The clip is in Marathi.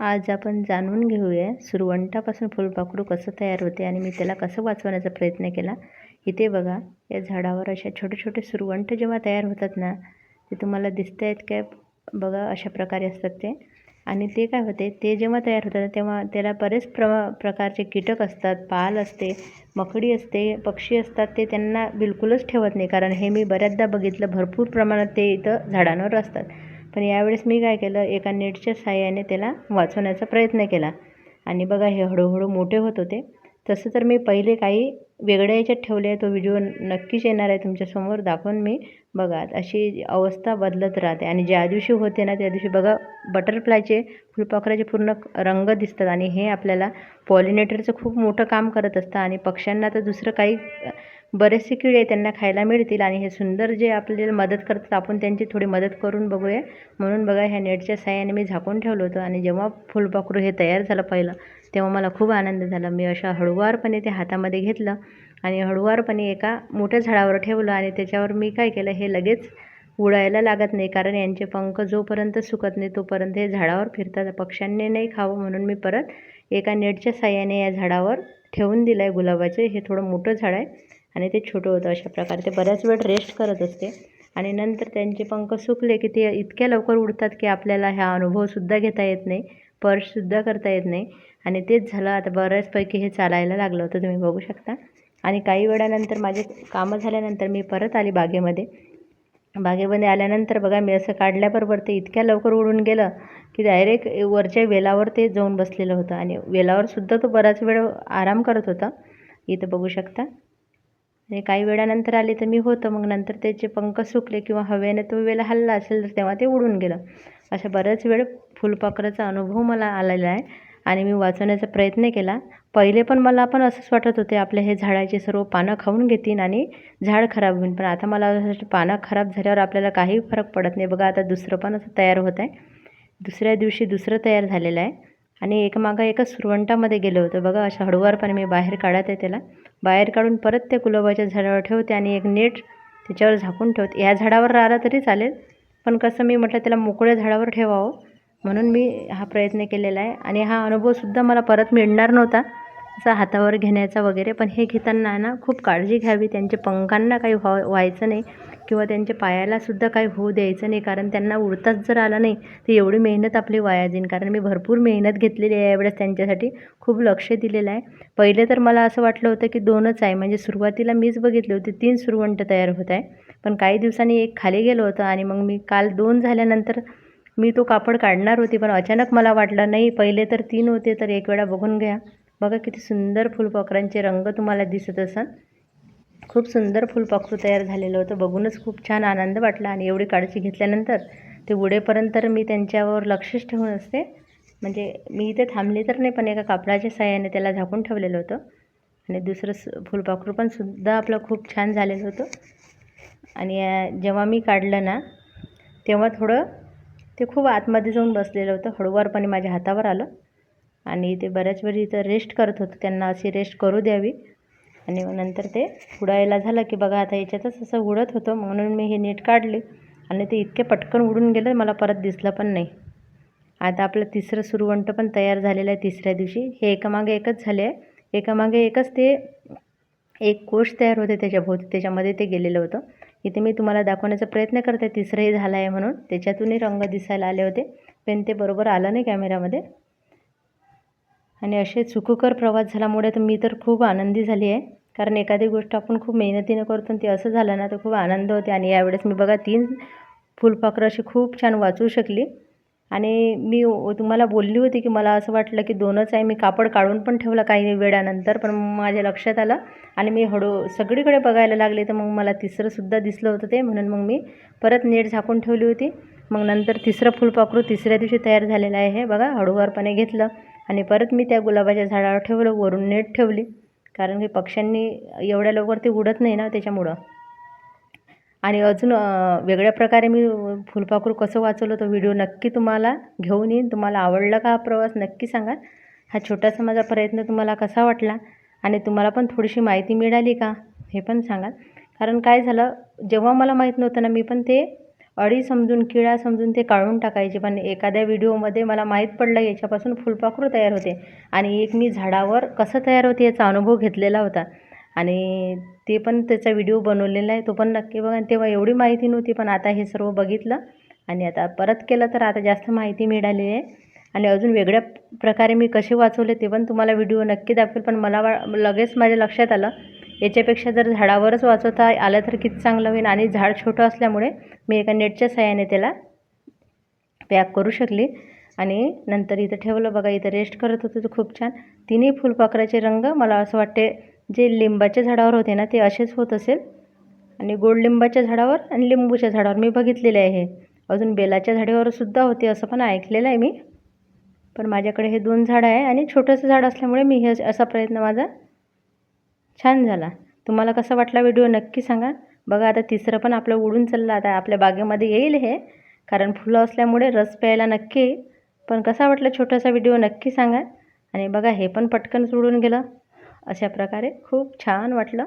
आज आपण जाणून घेऊया सुरवंटापासून फुलपाखरू कसं तयार होते आणि मी त्याला कसं वाचवण्याचा प्रयत्न केला. इथे बघा या झाडावर अशा छोटे छोटे सुरवंट जेव्हा तयार होतात ना ते तुम्हाला दिसत आहेत काय? बघा अशा प्रकारे असतात ते. आणि ते काय होते ते जेव्हा तयार होतात तेव्हा त्याला बरेच प्र प्रकारचे कीटक असतात पाल असते मकडी असते पक्षी असतात ते त्यांना बिलकुलच ठेवत नाही. कारण हे मी बऱ्याचदा बघितलं भरपूर प्रमाणात ते इथं झाडांवर असतात. पण यावेळेस मी काय केलं एका नेटच्या साह्याने त्याला वाचवण्याचा प्रयत्न केला. आणि बघा हे हळूहळू मोठे होत होते. तसं तर मी पहिले काही वेगळ्या याच्यात ठेवले आहे. तो व्हिडिओ नक्कीच येणार आहे तुमच्यासमोर दाखवून मी बघा अशी अवस्था बदलत राहते. आणि ज्या दिवशी होते ना त्या दिवशी बघा बटरफ्लायचे फुलपाखराचे पूर्ण रंग दिसतात. आणि हे आपल्याला पॉलिनेटरचं खूप मोठं काम करत असतं. आणि पक्ष्यांना तर दुसरं काही बरेचसे किडे त्यांना खायला मिळतील आणि हे सुंदर जे आपल्याला मदत करतात आपण त्यांची थोडी मदत करून बघूया. म्हणून बघा ह्या नेटच्या साह्याने मी झाकून ठेवलं होतं आणि जेव्हा फुलपाखरू हे तयार झालं पहिलं तेव्हा मला खूप आनंद झाला. मी अशा हळुवारपणे ते हातामध्ये घेतलं आणि हळुवारपणे एका मोठ्या झाडावर ठेवलं आणि त्याच्यावर मी काय केलं हे लगेच उडायला लागत नाही कारण यांचे पंख जोपर्यंत सुकत नाही तोपर्यंत हे झाडावर फिरतात. पक्ष्यांनी नाही खावं म्हणून मी परत एका नेटच्या साह्याने या झाडावर ठेवून दिलं आहे गुलाबाचे. हे थोडं मोठं झाड आहे. आणि ते छोटं होतं अशा प्रकारे ते बऱ्याच वेळ रेस्ट करत असते. आणि नंतर त्यांचे पंख सुकले की ते इतक्या लवकर उडतात की आपल्याला हा अनुभवसुद्धा घेता येत नाही पर्ससुद्धा करता येत नाही. आणि तेच झालं आता बऱ्याचपैकी हे चालायला लागलं होतं तुम्ही बघू शकता. आणि काही वेळानंतर माझे कामं झाल्यानंतर मी परत आली बागेमध्ये. बागेमध्ये आल्यानंतर बघा मी असं काढल्याबरोबर ते इतक्या लवकर उडून गेलं की डायरेक्ट वरच्या वेलावर ते जाऊन बसलेलं होतं. आणि वेलावरसुद्धा तो बराच वेळ आराम करत होता. इथं बघू शकता. आणि काही वेळानंतर आले तर मी होतं मग नंतर त्याचे पंख सुकले किंवा हवेने तो वेळ हल्ला असेल तर तेव्हा ते उडून गेलं. अशा बऱ्याच वेळ फुलपाखराचा अनुभव मला आलेला आहे आणि मी वाचवण्याचा प्रयत्न केला. पहिले पण मला पण असंच वाटत होते आपले हे झाडाचे सर्व पानं खाऊन घेतील आणि झाड खराब होईल. पण आता मला असं पानं खराब झाल्यावर आपल्याला काही फरक पडत नाही. बघा आता दुसरं पण असं तयार होत आहे. दुसऱ्या दिवशी दुसरं तयार झालेलं आहे. आणि एकमागं एका सुरवंटामध्ये गेलं होतं. बघा अशा हळूवारपणे मी बाहेर काढत आहे त्याला. बाहेर काढून परत त्या गुलाबाच्या झाडावर ठेवते आणि एक नेट त्याच्यावर झाकून ठेवते. या झाडावर राहिला तरी चालेल पण कसं मी म्हटलं त्याला मोकळ्या झाडावर ठेवावं म्हणून मी हा प्रयत्न केलेला आहे. आणि हा अनुभवसुद्धा मला परत मिळणार नव्हता असा हातावर घेण्याचा वगैरे पण हे घेताना ना खूप काळजी घ्यावी त्यांच्या पंखांना काही व्हा व्हायचं नाही. किंवा त्यांच्या पायालासुद्धा काही होऊ द्यायचं नाही. कारण त्यांना उडताच जर आलं नाही तर एवढी मेहनत आपली वाया जाईन कारण मी भरपूर मेहनत घेतलेली आहे यावेळेस त्यांच्यासाठी. खूप लक्ष दिलेलं आहे. पहिले तर मला असं वाटलं होतं की दोनच आहे. म्हणजे सुरुवातीला मीच बघितली होती. तीन सुरवंट तयार होत आहे. पण काही दिवसांनी एक खाली गेलो होतं आणि मग मी काल दोन झाल्यानंतर मी तो कापड काढणार होती. पण अचानक मला वाटलं नाही पहिले तर तीन होते तर एक वेळा बघून घ्या. बघा किती सुंदर फुलपाखरांचे रंग तुम्हाला दिसत असाल खूप सुंदर फुलपाखरू तयार झालेलं होतं. बघूनच खूप छान आनंद वाटला आणि एवढी काळजी घेतल्यानंतर ते उडेपर्यंत मी त्यांच्यावर लक्षच ठेवून असते. म्हणजे मी इथे थांबले तर नाही पण एका कापडाच्या साह्याने त्याला झाकून ठेवलेलं होतं. आणि दुसरं स फुलपाखरू पण सुद्धा आपलं खूप छान झालेलं होतं. आणि जेव्हा मी काढलं ना तेव्हा थोडं ते खूप आतमध्ये जाऊन बसलेलं होतं. हळूवारपणे माझ्या हातावर आलं. आणि ते बऱ्याच वेळी इथं रेस्ट करत होतं. त्यांना अशी रेस्ट करू द्यावी. आणि नंतर ते उडायला झालं की बघा आता याच्यातच असं उडत होतं म्हणून मी हे नीट काढले आणि ते इतके पटकन उडून गेलं मला परत दिसलं पण नाही. आता आपलं तिसरं सुरवंट पण तयार झालेलं आहे तिसऱ्या दिवशी. हे एकामागे एकच झाले आहे. एकामागे एकच ते एक कोश तयार होते त्याच्याभोवती त्याच्यामध्ये ते गेलेलं होतं. इथे मी तुम्हाला दाखवण्याचा प्रयत्न करते तिसरंही झालं आहे म्हणून. त्याच्यातूनही रंग दिसायला आले होते पण ते बरोबर आलं नाही कॅमेऱ्यामध्ये आणि असे चुकूकर प्रवास झाल्यामुळे तर मी तर खूप आनंदी झाली आहे. कारण एखादी गोष्ट आपण खूप मेहनतीनं करतो ते असं झालं ना तर खूप आनंद होते. आणि यावेळेस मी बघा तीन फुलपाखरं अशी खूप छान वाचू शकली. आणि मी तुम्हाला बोलली होती की मला असं वाटलं की दोनच आहे मी कापड काढून पण ठेवलं काही वेळानंतर पण माझ्या लक्षात आलं. आणि मी हळू सगळीकडे बघायला लागले तर मग मला तिसरंसुद्धा दिसलं होतं ते. म्हणून मग मी परत नेट झाकून ठेवली होती. मग नंतर तिसरं फुलपाखरू तिसऱ्या दिवशी तयार झालेलं आहे. हे बघा हळूवारपणे घेतलं. आणि परत मी त्या गुलाबाच्या झाडावर ठेवलं वरून नेट ठेवली. कारण की पक्ष्यांनी एवढ्या लवकर ते उडत नाही ना त्याच्यामुळं. आणि अजून वेगळ्या प्रकारे मी फुलपाखरू कसं वाचवलं तो व्हिडिओ नक्की तुम्हाला घेऊन येईन. तुम्हाला आवडला का हा प्रवास नक्की सांगा. हा छोटासा माझा प्रयत्न तुम्हाला कसा वाटला आणि तुम्हाला पण थोडीशी माहिती मिळाली का हे पण सांगा. कारण काय झालं जेव्हा मला माहीत नव्हतं ना मी पण ते अळी समजून किडा समजून ते काढून टाकायचे. पण एखाद्या व्हिडिओमध्ये मला माहीत पडलं याच्यापासून फुलपाखरू तयार होते. आणि एक मी झाडावर कसं तयार होते याचा अनुभव घेतलेला होता. आणि ते पण त्याचा व्हिडिओ बनवलेला आहे तो पण नक्की बघा. तेव्हा एवढी माहिती नव्हती पण आता हे सर्व बघितलं. आणि आता परत केलं तर आता जास्त माहिती मिळाली आहे. आणि अजून वेगळ्या प्रकारे मी कसे वाचवले ते पण तुम्हाला व्हिडिओ नक्की दाखवेल. पण मला वा लगेच माझ्या लक्षात आलं. याच्यापेक्षा जर झाडावरच वाचवता आलं तर किती चांगलं होईल? आणि झाड छोटं असल्यामुळे मी एका नेटच्या सहाय्याने त्याला पॅक करू शकली. आणि नंतर इथं ठेवलं. बघा इथं रेस्ट करत होतं तर खूप छान. तिन्ही फुलपाखराचे रंग मला असं वाटते जे लिंबाच्या झाडावर होते ना ते असेच होत असेल. आणि गोड लिंबाच्या झाडावर आणि लिंबूच्या झाडावर मी बघितलेले आहे. अजून बेलाच्या झाडावर सुद्धा होते असं पण ऐकलेलं आहे मी. पण माझ्याकडे हे दोन झाडं आहे आणि छोटंसं झाड असल्यामुळे मी हे असा प्रयत्न माझा छान झाला. तुम्हाला कसा वाटला व्हिडिओ नक्की सांगा. बघा आता तिसरं पण आपलं उडून चाललं. आता आपल्या बागेमध्ये येईल हे. कारण फुलं असल्यामुळे रस प्यायला नक्की येईल. पण कसा वाटला छोटासा व्हिडिओ नक्की सांगा. आणि बघा हे पण पटकन उडून गेलं. अशा प्रकारे खूप छान वाटलं.